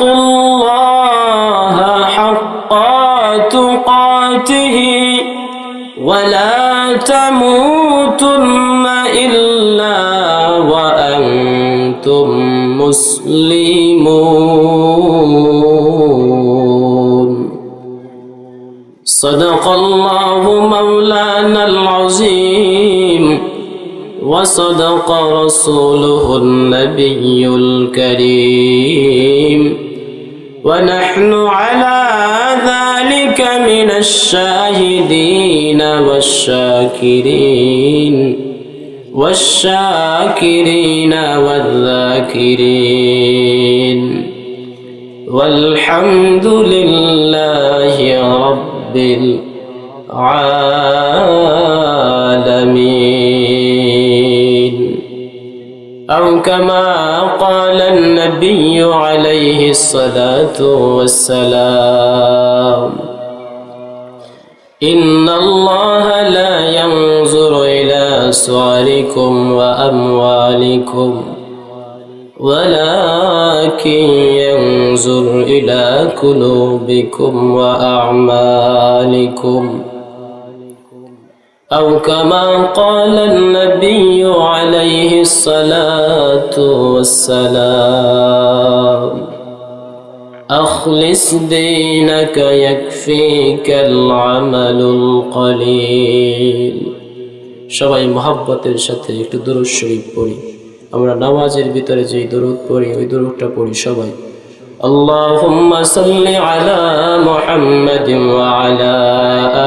اتقوا الله حق تقاته ولا تموتن إلا وأنتم مسلمون. صدق الله مولانا العظيم. وصدق رسوله النبي الكريم. ونحن على ذلك من الشاهدين والشاكرين والشاكرين والذاكرين. والحمد لله رب العالمين. أو كما قال النبي عليه الصلاة والسلام. إن الله لا ينظر إلى صوركم وأموالكم ولكن ينظر إلى قلوبكم وأعمالكم. أو كما قال النبي عليه الصلاة والسلام أخلص دينك يكفيك العمل القليل সবাই মহাব্বতের সাথে একটু দরুদ শরীফ পড়ি আমরা নামাজের ভিতরে যেই দরুদ পড়ি ওই দরুদটা পড়ি সবাই اللهم صل على محمد وعلى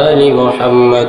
آل محمد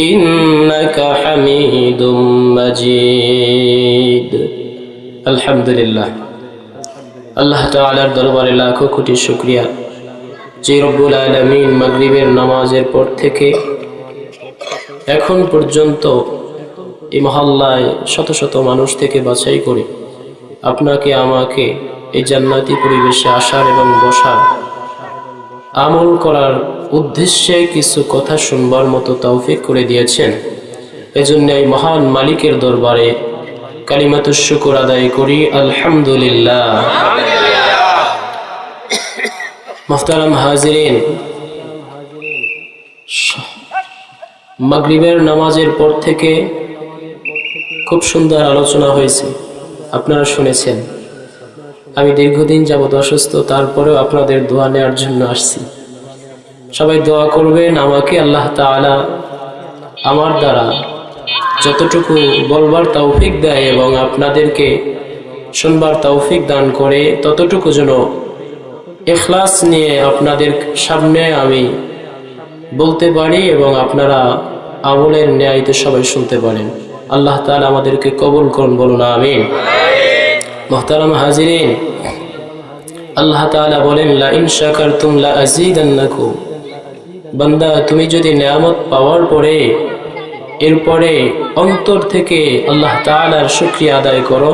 إنك حميد مجيد الحمد لله আল্লাহ তাআলার দরবারে লাখো কোটি শুকরিয়া যে রব্বুল আলামিন মাগরিবের নামাজের পর থেকে এখন পর্যন্ত এই মহল্লায় শত শত মানুষ থেকে বাছাই করে আপনাকে আমাকে এই জান্নাতি পরিবেশে আসার এবং বসার আমল করার উদ্দেশ্যে কিছু কথা শুনবার মতো তৌফিক করে দিয়েছেন। এজন্য এই মহান মালিকের দরবারে কালিমাতুর শুকুর আদায় করি। আলহামদুলিল্লাহ। মোহতারাম হাজিরিন, মাগরিবের নামাজের পর থেকে খুব সুন্দর আলোচনা হয়েছে। আপনারা শুনেছেন। আমি দীর্ঘদিন যাবৎ অসুস্থ, তারপরেও আপনাদের দোয়া নেওয়ার জন্য আসছি। সবাই দোয়া করবেন আমাকে আল্লাহ তাআলা আমার দ্বারা যতটুকু বলবার তৌফিক দেয় এবং আপনাদেরকে শুনবার তৌফিক দান করে, ততটুকু যেন এখলাস নিয়ে আপনাদের সামনে আমি বলতে পারি এবং আপনারা আমলের ন্যায়তে সবাই শুনতে পারেন। আল্লাহ তাআলা আমাদেরকে কবুল করুন, বলুন আমিন। মোহতারাম হাজিরিন, আল্লাহ তাআলা বলেন লা ইন শাকারতুম লা আযীদান্নাকুম। বান্দা, তুমি যদি নিয়ামত পাওয়ার পরে, এরপরে অন্তর থেকে আল্লাহ তাআলার শুকরিয়া আদায় করো,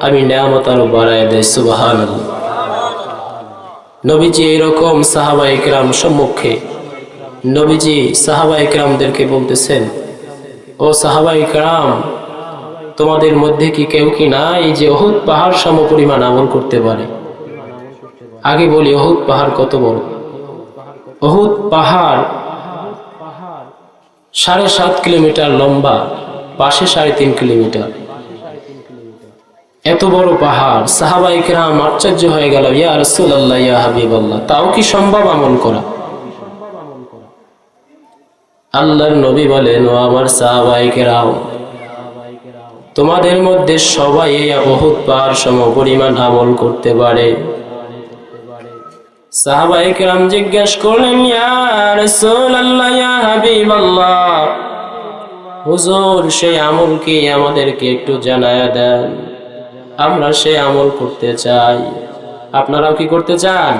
আমি নিয়ামত আরও বাড়ায় দেয় সুবহানাল্লাহ। নবীজি এরকম সাহাবা ইকরাম সম্মুখে, নবীজি সাহাবা ইকরামদেরকে বলতেছেন, ও সাহাবা ইকরাম তোমাদের মধ্যে কি কেউ কি নাই যে অহুদ পাহাড় সম পরিমাণ আমল করতে পারে? আগে বলি অহুদ পাহাড় কত বড়? অহুদ পাহাড়, সাড়ে সাত কিলোমিটার লম্বা, পাশে সাড়ে তিন কিলোমিটার। এত বড় পাহাড় সাহাবাই কেরাম আশ্চর্য হয়ে গেল, ইয়া রসুল আল্লাহ ইয়া হাবিব আল্লাহ তাও কি সম্ভব আমল করা? আল্লাহর নবী বলেন, ও আমার সাহাবাই কেরাম তোমাদের মধ্যে সবাই এই বহুত পাহাড় সম পরিমাণ আমল করতে পারে। সাহাবাই কেরাম জিজ্ঞেস করলেন হুজুর সেই আমল কি আমাদেরকে একটু দেন? আমরা সেই আমল করতে চাই। আপনারাও কি করতে চান?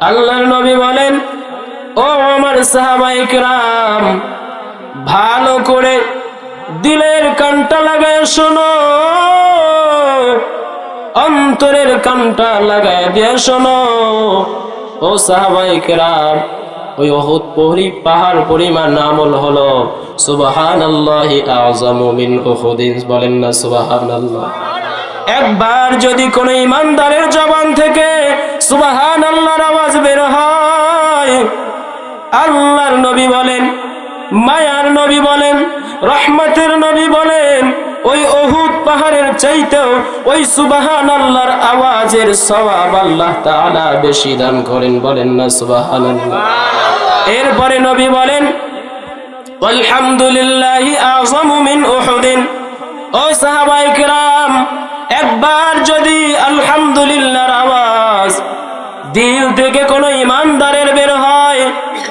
আল্লাহর নবী বলেন, ও আমার সাহাবাই কেরাম, ভালো করে দিলের কানটা লাগায় শোনো। অন্তরের কানটা লাগায় দিয়ে শোনো। ও সাহাবাই কেরাম, ওই অহুদ পহরি পাহাড় পরিমাণ আমল হলো সুবাহান আল্লাহি আযমু মিন বলেন না সুবাহান একবার যদি কোন ইমানদারের জবান থেকে সুবাহান আল্লাহর আওয়াজ বের হয়, আল্লাহর নবী বলেন, মায়ার নবী বলেন, রহমতের নবী বলেন ওই অহুদ পাহাড়ের চাইতেও ওই সুবাহান আল্লাহর আওয়াজের সওয়াব আল্লাহ তাআলা বেশি দান করেন, বলেন না সুবাহান এরপরে নবী বলেন আলহামদুলিল্লাহি একবার যদি আওয়াজ থেকে কোনো ইমানদারের বের হয়,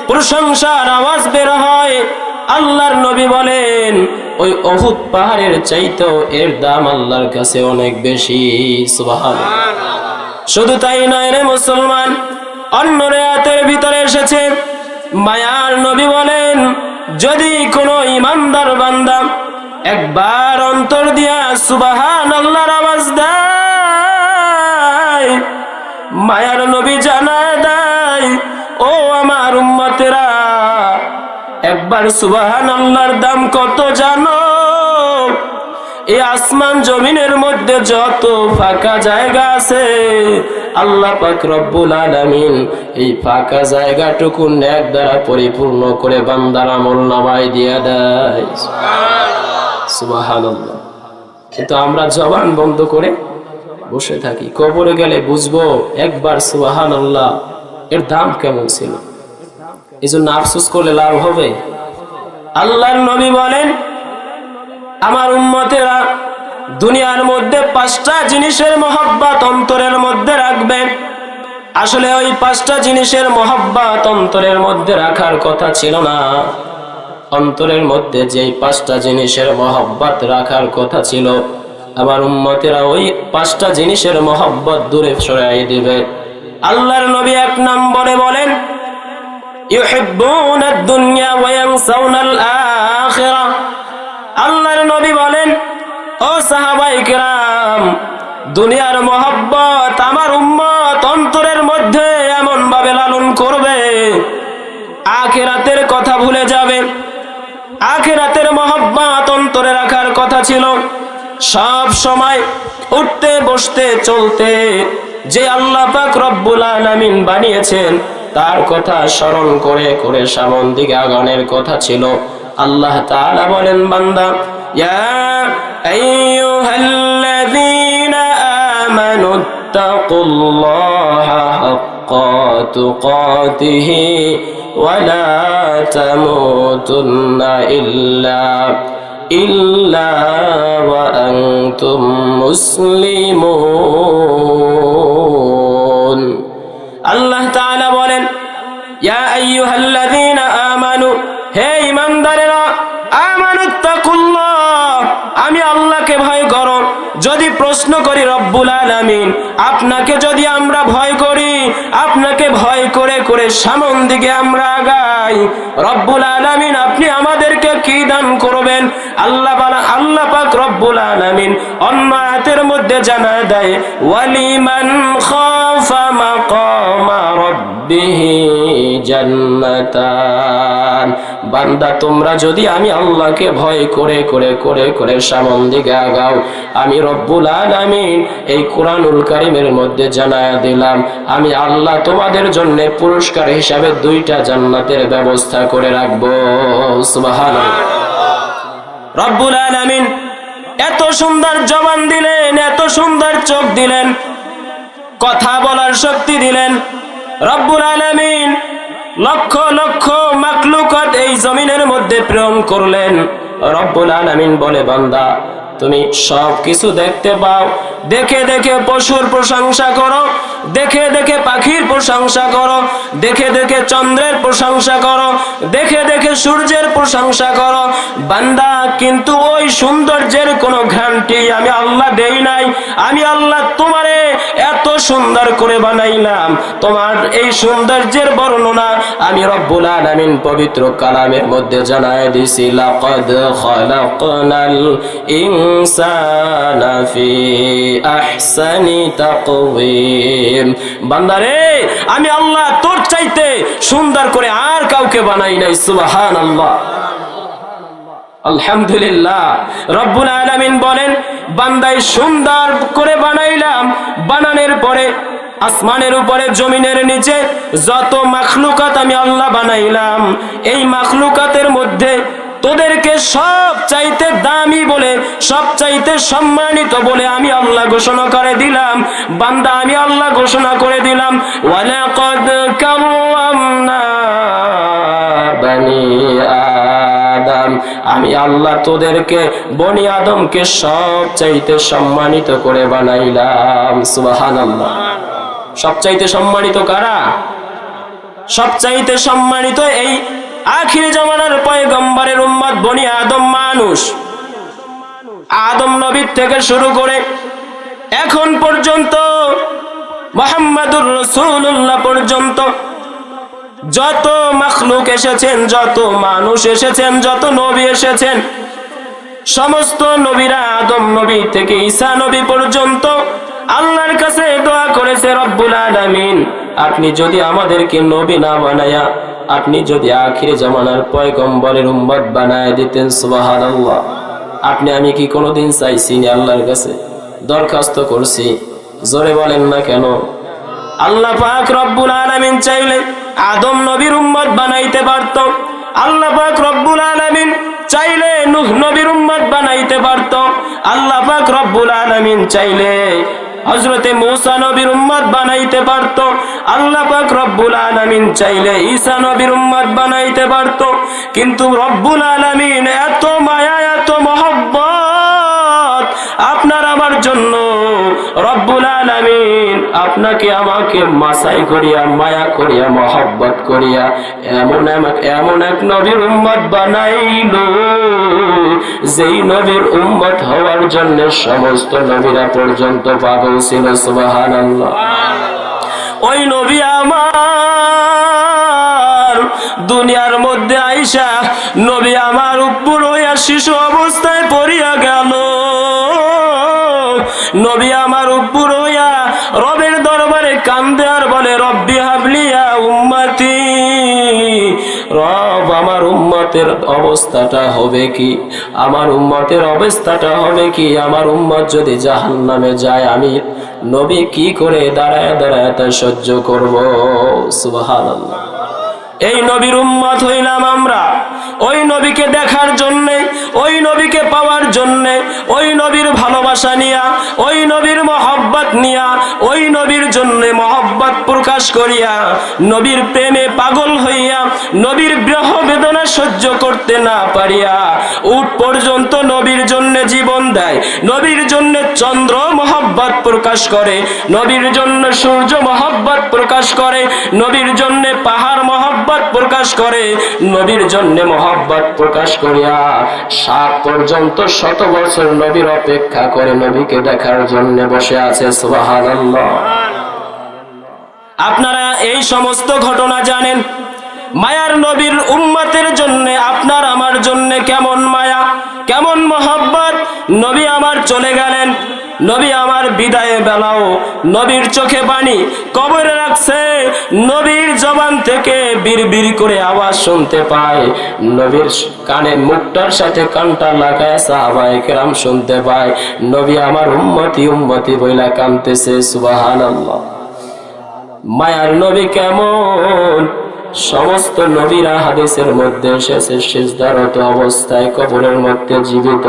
প্রশংসার আওয়াজ বের হয় আল্লাহর নবী বলেন, ওই অহুদ পাহাড়ের চাইতেও এর দাম আল্লাহর কাছে অনেক বেশি শুধু তাই নয় রে মুসলমান, অন্য রেয়াতের ভিতরে এসেছে। মায়ার নবী বলেন, যদি কোনো ইমানদার বান্দা একবার অন্তর দিয়া সুবাহান আল্লাহর আওয়াজ দেয়, মায়ার নবী জানা দেয়, ও আমার উম্মতেরা একবার সুবাহান আল্লাহর দাম কত জানো? এই আসমান জমিনের মধ্যে যত ফাঁকা জায়গা আছে, আল্লাহ পাক রব্বুল আলামিন এই ফাঁকা জায়গাটুকু ন্যাক দ্বারা পরিপূর্ণ করে বান্দার আমল নামাই দিয়ে দেয়। সুবহানাল্লাহ। কিন্তু আমরা জবান বন্ধ করে বসে থাকি। কবরে গেলে বুঝব একবার সুবাহান আল্লাহ এর দাম কেমন ছিল? এই জন্য আফসোস করলে লাভ হবে। আল্লাহর নবী বলেন, আমার উম্মতেরা দুনিয়ার মধ্যে পাঁচটা জিনিসের মহব্বত অন্তরের মধ্যে রাখবেন আসলে ওই পাঁচটা জিনিসের মহব্বত অন্তরের মধ্যে রাখার কথা ছিল না। অন্তরের মধ্যে যেই পাঁচটা জিনিসের মহব্বত রাখার কথা ছিল, আমার উম্মতেরা ওই পাঁচটা জিনিসের মহব্বত দূরে সরাই দিবে। আল্লাহর নবী এক নম্বরে বলেন দুনিয়া ওয়া ইয়ানসাউনাল আখিরা আল্লাহর নবী বলেন, ও সাহাবাই কেরাম, দুনিয়ার মহব্বত আমার উম্মত অন্তরের মধ্যে এমন ভাবে লালন করবে। আখেরাতের কথা ভুলে যাবে। আখেরাতের মহব্বত অন্তরে রাখার কথা ছিল। সব সময় উঠতে, বসতে, চলতে যে আল্লাহ পাক রব্বুল আলামিন বানিয়েছেন তার কথা স্মরণ করে করে সামন দিকে আগানের কথা ছিল। আল্লাহ তাআলা বলেন, বান্দা আল্লাহ ইয়া আমি আল্লাহকে ভয় করো। যদি প্রশ্ন করি রব্বুল আলামিন, আপনাকে যদি আমরা ভয় করি, আপনাকে ভয় করে করে সামন দিকে আমরা আগাই। রব্বুল আলামিন, আপনি আমাদেরকে কি দান করবেন? আল্লাহ আল্লাহ পাক রব্বুল আলমিন অন্য হাতের মধ্যে জানা দেয়, ওয়ালিমান খাফা মাকামা রব্বিহি জান্নাতান। বান্দা, তোমরা যদি আমি আল্লাহকে ভয় করে করে করে করে সামন দিকে আগাও, আমি রব্বুল আলামিন এই কোরআনুল কারিমের মধ্যে জানায়া দিলাম, আমি আল্লাহ তোমাদের জন্য পুরস্কার হিসাবে দুইটা জান্নাতের ব্যবস্থা করে রাখব। রব্বুল আলামিন, এত সুন্দর জবান দিলেন, এত সুন্দর চোখ দিলেন, কথা বলার শক্তি দিলেন। রব্বুল আলামিন, লক্ষ লক্ষ মাকলুকত এই জমিনের মধ্যে প্রেরণ করলেন। রব্বুল আলামিন বলে, বান্দা, তুমি সব কিছু দেখতে পাও। দেখে দেখে পশুর প্রশংসা করো। দেখে দেখে পাখির প্রশংসা করো। দেখে দেখে চন্দ্রের প্রশংসা করো। দেখে দেখে সূর্যের প্রশংসা করো। বান্দা, কিন্তু ওই সৌন্দর্যের কোনো ঘ্রান্তি আমি আল্লাহ দেই নাই। আমি আল্লাহ তোমারে এত সুন্দর করে বানাইলাম। তোমার এই সৌন্দর্যের বর্ণনা আমি রব্বুল আলামিন পবিত্র কালামের মধ্যে জানায় দিছি, লাকাদ খালাকনাল ইনসানা ফি আহসানি তাকওয়িম। বান্দারে, আমি আল্লাহ তোর চাইতে সুন্দর করে আর কাউকে বানাই নাই, সুবহানাল্লাহ। আলহামদুলিল্লাহ। রব্বুল আলামিন বলেন বান্দাই সুন্দর করে বানাইলাম, বানানোর পরে, আসমানের উপরে, জমিনের নিচে যত মাখলুকাত আমি আল্লাহ বানাইলাম, এই মাখলুকাতের মধ্যে তোদেরকে সব চাইতে দামি বলে, সব চাইতে সম্মানিত বলে আমি আল্লাহ ঘোষণা করে দিলাম। বান্দা, আমি আল্লাহ ঘোষণা করে দিলাম। বানি আমি আল্লাহ তোদেরকে বনি আদমকে সব চাইতে সম্মানিত করে বানাইলাম। সুবাহান আল্লাহ সব চাইতে সম্মানিত কারা? সব চাইতে সম্মানিত এই আখির জমানার পয়গম্বরের উম্মত বনি আদম মানুষ। আদম নবীর থেকে শুরু করে এখন পর্যন্ত মোহাম্মদুর রসুল্লাহ পর্যন্ত যত মখলুক এসেছেন, যত মানুষ এসেছেন, যত নবী এসেছেন সমস্ত নবীরা আদম নবী থেকে ঈসা নবী পর্যন্ত আল্লাহর কাছে দোয়া করেছে রব্বুল আলামিন। আপনি যদি আমাদেরকে নবী না বানায়া, আপনি যদি আখিরে জামানার পয়গম্বরের উম্মত বানায় দিতেন, সুবহানাল্লাহ। আপনি আমি কি কোনোদিন চাইছি না আল্লাহর কাছে? দরখাস্ত করছি। জোরে বলেন না কেন? আল্লাহ পাক রব্বুল আলামিন চাইলে আদম নবীর উম্মত বানাইতে পারত। আল্লাহ পাক রব্বুল আলামিন চাইলে নূহ নবীর উম্মত বানাইতে পারত। আল্লাহ পাক রব্বুল আলামিন চাইলে হযরতে মূসা নবীর উম্মত বানাইতে পারত। আল্লাহ পাক রব্বুল আলামিন চাইলে ঈসা নবীর উম্মত বানাইতে পারত। কিন্তু রব্বুল আলামিন এত মায়া, এত মহব্বত আপনার আমার জন্য রব্বুল আলামিন আপনাকে আমাকে মাসাই করিয়া, মায়া করিয়া, মহব্বত করিয়া এমন এমন এক নবীর উম্মত বানাইল, যেই নবীর উম্মত হওয়ার জন্য সমস্ত নবীরা পর্যন্ত পাগল ছিল, সুবহানাল্লাহ। ওই নবী আমার দুনিয়ার মধ্যে আইসা, নবী আমার উপর হইয়া শিশু অবস্থায় পড়িয়া গেল। নবী আমার উপর হইয়া রবের দরবারে কান্দে আর বলে, রব্বি হাবলিয়া উম্মতি, রব আমার উম্মতের অবস্থাটা হবে কি? আমার উম্মতের অবস্থাটা হবে কি? আমার উম্মত যদি জাহান নামে যায়, আমি নবী কি করে দাঁড়ায় দাঁড়ায় তা সহ্য করব? সুবাহ এই নবীর উম্মত হইলাম আমরা। ওই নবীকে দেখার জন্যে, ওই নবীকে পাওয়ার জন্যে, ওই নবীর ভালোবাসা নিয়া, ওই নবীর মহব্বত নিয়া, ওই নবীর জন্যে মহব্বত প্রকাশ করিয়া, নবীর প্রেমে পাগল হইয়া, নবীর গ্রহ বেদনা সহ্য করতে না পারিয়া, উঠ পর্যন্ত নবীর জন্য জীবন দেয়, নবীর জন্য চন্দ্র মহব্বত প্রকাশ করে, নবীর জন্য সূর্য মহব্বত প্রকাশ করে, নবীর জন্য পাহাড় মহব্বত প্রকাশ করে, নবীর জন্য মহব্বত প্রকাশ করিয়া সাত পর্যন্ত শত বছর নবীর অপেক্ষা করে নবীকে দেখার জন্য বসে আছে, সুবহানাল্লাহ। আপনারা এই সমস্ত ঘটনা জানেন। মায়ার নবীর উম্মতের জন্য আপনার আমার জন্য কেমন মায়া, কেমন মোহব্বত? নবী আমার চলে গেলেন। নবী আমার বিদায়ে বেলাও নবীর চোখে পানি কবরে রাখছে। নবীর জবান থেকে বিড় করে আওয়াজ শুনতে পায়। নবীর কানে মুখটার সাথে কানটা লাগায় সাহাবায়ে কেরাম শুনতে পায়। নবী আমার উম্মতি উম্মতি বইলা কানতেছে, সুবহানাল্লাহ। মায়ার নবী কেমন? সমস্ত নবীরা হাদিসের মধ্যে এসেছে, সিজদারত অবস্থায় কবরের মধ্যে জীবিত।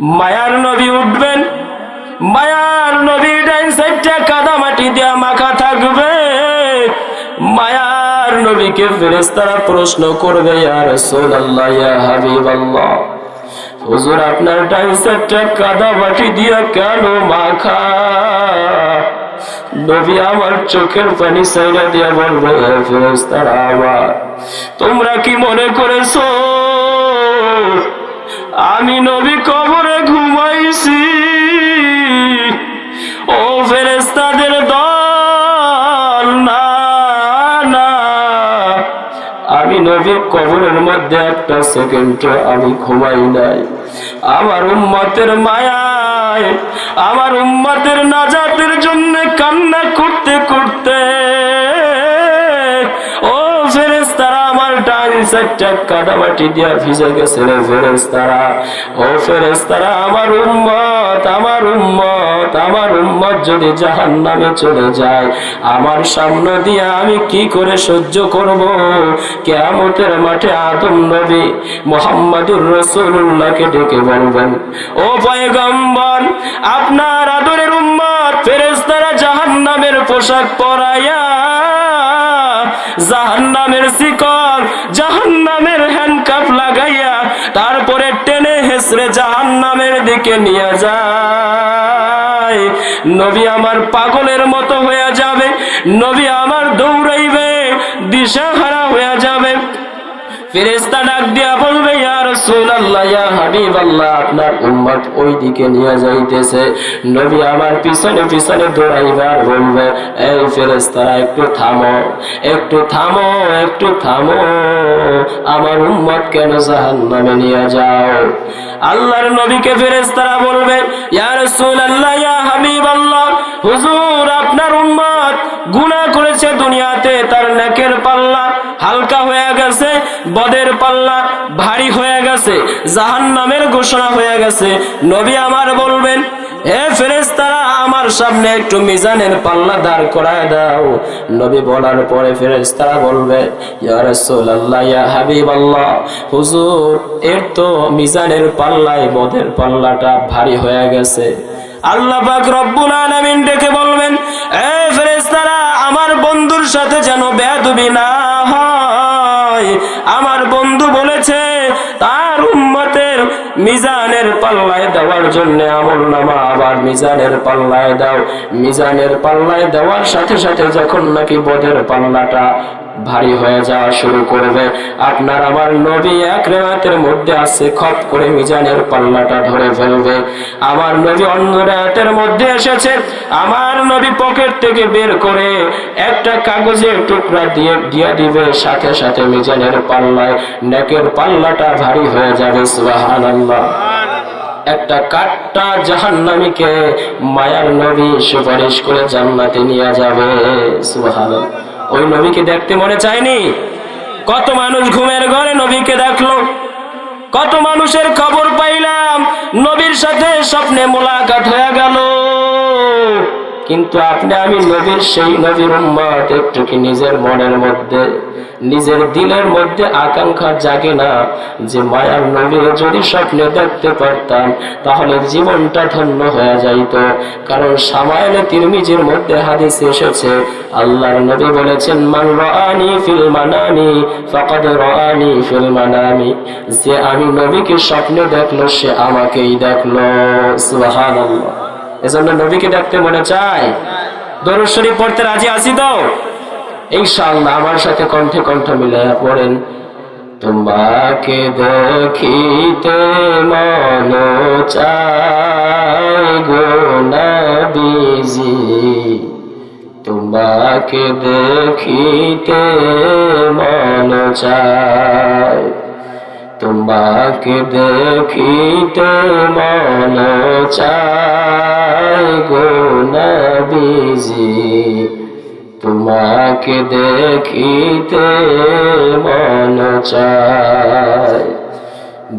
মায়ার নবী উঠবেন মায়ার নবী ডাইন সাইডটা কাদা মাটি দিয়া মাখা থাকবে। মায়ার নবীকে ফেরেশতারা প্রশ্ন করবে, ইয়া রাসূলুল্লাহ, ইয়া হাবিবাল্লাহ, হুজুর, আপনার ডাইন সাইডটা কাদা মাটি দিয়া কেন মাখা? নবী আমার চোখের পানি সাইরা দিয়া বলবে হে ফেরেশতারা আমার, তোমরা কি মনে করেছ? আমি নবী কবরে ঘুমাইছি। ও ফেরেস্তাদের দল, না আমি নবীর কবরের মধ্যে একটা সেকেন্ড আমি ঘুমাই নাই। আমার উম্মতের মায়ায়, আমার উম্মতের নাজাতের জন্য কান্না করতে ডান সাইডটা দিয়া ভিজে গেছে রে ফেরেস্তারা ও ফেরেস্তারা আমার উম্মত আমার উম্মত আমার উম্মত যদি জাহান নামে চলে যায়, আমার সামনে আমি কি করে সহ্য করব? কেয়ামতের মাঠে আদম নবী মোহাম্মদুর রসুল্লাহকে ডেকে বলবেন, ও পয়গম্বর, আপনার আদরের উম্মত ফেরেস্তারা জাহান নামের পোশাক পরাইয়া জাহান্নামের শিকল, জাহান্নামের হ্যান্ডকাপ লাগাইয়া তারপরে টেনে হেসরে জাহান্নামের দিকে নিয়ে যায়। নবী আমার পাগলের মতো হয়ে যাবে, নবী আমার দৌড়াইবে, দিশাহারা হয়ে যাবে। ফেরেস্তা ডাক দিয়া বলবে আপনার উম্মত ওই দিকে নিয়ে যাইতেছে। নবী আমার পিছনে পিছনে দৌড়াইবার বলবে, এই ফেরেস্তারা একটু থামো একটু থামো একটু থামো, আমার উম্মত কেন জাহান্নামে নিয়ে যাও? আল্লাহর নবীকে ফেরেস্তারা বলবে, ইয়া রাসূলুল্লাহ, ইয়া হাবিবাল্লাহ, হুজুর, আপনার উম্মত গুনাহ করেছে দুনিয়াতে, তার বদের পাল্লা ভারী হয়ে গেছে জাহান নামের ঘোষণা হয়ে গেছে। নবী আমার বলবেন, হে ফেরেস্তারা আমার সামনে একটু মিজানের পাল্লা দাঁড় করায় দাও। নবী বলার পরে ফেরেস্তারা বলবে হুজুর, এর তো মিজানের পাল্লায় বদের পাল্লাটা ভারী হয়ে গেছে। আল্লাহ রব্বুল আলামিন ডেকে বলবেন, এ ফেরেশতারা, আমার বন্ধুর সাথে যেন বেয়াদবি না আমার বন্ধু বলেছে, তার উম্মতের মিজানের পাল্লায় দেওয়ার জন্য আমল নামা আবার মিজানের পাল্লায় দাও। মিজানের পাল্লায় দেওয়ার সাথে সাথে যখন নাকি বদের পাল্লাটা ভারী হয়ে যাওয়া শুরু করবে। আপনার আমার নবী এক রেওয়াতের মধ্যে আছে, খপ করে মিজানের পাল্লাটা ধরে ফেলবে। আমার নবী অন্য রেওয়াতের মধ্যে এসেছে, আমার নবী পকেট থেকে বের করে একটা কাগজের টুকরা দিয়ে দিয়ে দিবে। সাথে সাথে মিজানের পাল্লায়, নেকের পাল্লাটা ভারী হয়ে যাবে, সুবহানাল্লাহ। একটা কাটটা জাহান্নামীকে মায়ার নবী সুপারিশ করে জান্নাতে নিয়ে যাবে, সুবহানাল্লাহ। ওই নবীকে দেখতে মনে চায়নি? কত মানুষ ঘুমের ঘরে নবীকে দেখল। কত মানুষের খবর পাইলাম, নবীর সাথে স্বপ্নে মোলাকাত হয়ে গেল। কিন্তু আপনি, আমি নবীর সেই নবীর উম্মত একটু কি নিজের মনের মধ্যে নিজের দিলের মধ্যে আকাঙ্ক্ষা জাগে না যে মায়ার নবীর যদি স্বপ্নে দেখতে পারতাম, তাহলে জীবনটা ধন্য হয়ে যাইত। কারণ সামাইলে তিরমিজির মধ্যে হাদিস এসেছে, আল্লাহর নবী বলেছেন, মান রাআনি ফিল মানামি ফাকাদ রাআনি ফিল মানামি। যে আমি নবীকে স্বপ্নে দেখল, সে আমাকেই দেখল। সুবহানাল্লাহ। এজন্য নবীকে দেখতে মনে চায়। দরুদ শরীফ পড়তে রাজি আছি তো? ইনশাআল্লাহ আমার সাথে কণ্ঠে কণ্ঠ মিলাইয়া পড়েন। তোমাকে দেখিতে মন চাই গো নবীজি। তোমাকে দেখিতে মন চাই তোমাকে দেখিতে মন চায় গো নবীজি। তোমাকে দেখিতে মন চায়।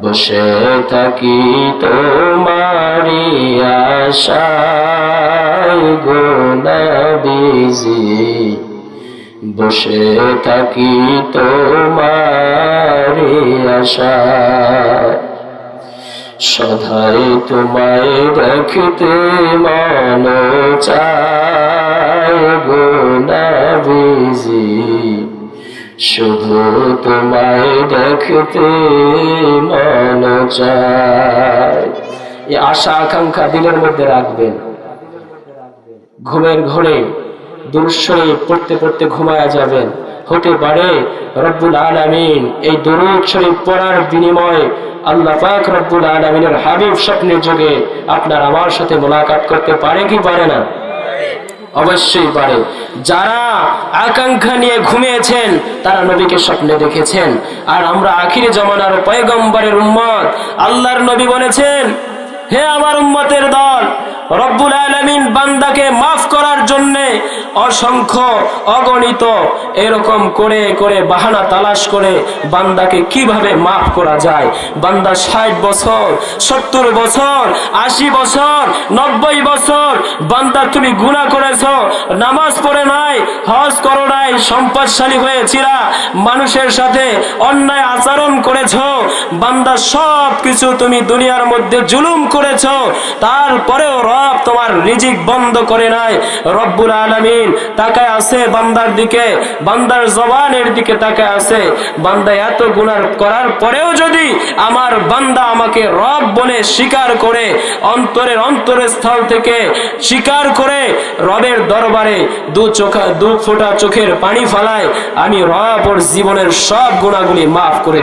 বসে থাকি তোমারি আশায় গো নবীজি বসে থাকি তোমারি আশায়। সদাই তোমায় দেখতে মন চায় গো নবীজি। শুধু তোমায় দেখতে মন চায়। এই আশা, আকাঙ্ক্ষা দিনের মধ্যে রাখবেন। ঘুমের ঘরে দুরুশ্বরে পড়তে পড়তে ঘুমায়া যাবেন। হতে পারে। রব্বুল আলামিন এই দরুদ শরীফ পড়ার বিনিময়ে আল্লাহ পাক রব্বুল আলামিনের হাবিব স্বপ্নের যোগে আপনার আমার সাথে মোলাকাত করতে পারে কি পারে না? অবশ্যই পারে। যারা আকাঙ্ক্ষা নিয়ে ঘুমিয়েছেন, তারা নবীকে স্বপ্নে দেখেছেন। আর আমরা আখিরে জমানার পয়গম্বরের উম্মত, আল্লাহর নবী বলেছেন, হে আমার উম্মতের দল রব্বুল আলমিন বান্দাকে মাফ করার জন্যে অসংখ্য অগণিত এরকম করে করে বাহানা তালাশ করে বান্দাকে কীভাবে মাফ করা যায়? বান্দা ষাট বছর, সত্তর বছর, আশি বছর, নব্বই বছর বান্দা তুমি গুণা করেছ, নামাজ পড়ে নাই, হজ করো নাই, সম্পদশালী হয়েছিলা, মানুষের সাথে অন্যায় আচরণ করেছ, বান্দা সব কিছু তুমি দুনিয়ার মধ্যে জুলুম করেছ, তারপরেও রব তোমার রিজিক বন্ধ করে নাই। রব্বুল আলমিন তাকায় আছে বান্দার দিকে, বান্দার জবানের দিকে তাকায় আছে। বান্দা এত গুনার করার পরেও যদি আমার বান্দা আমাকে রব বলে স্বীকার করে, অন্তরের অন্তরের স্থল থেকে স্বীকার করে রবের দরবারে দু চোখা, দু ফোঁটা চোখের পানি ফালায়, আমি রব ওর জীবনের সব গুণাগুলি মাফ করে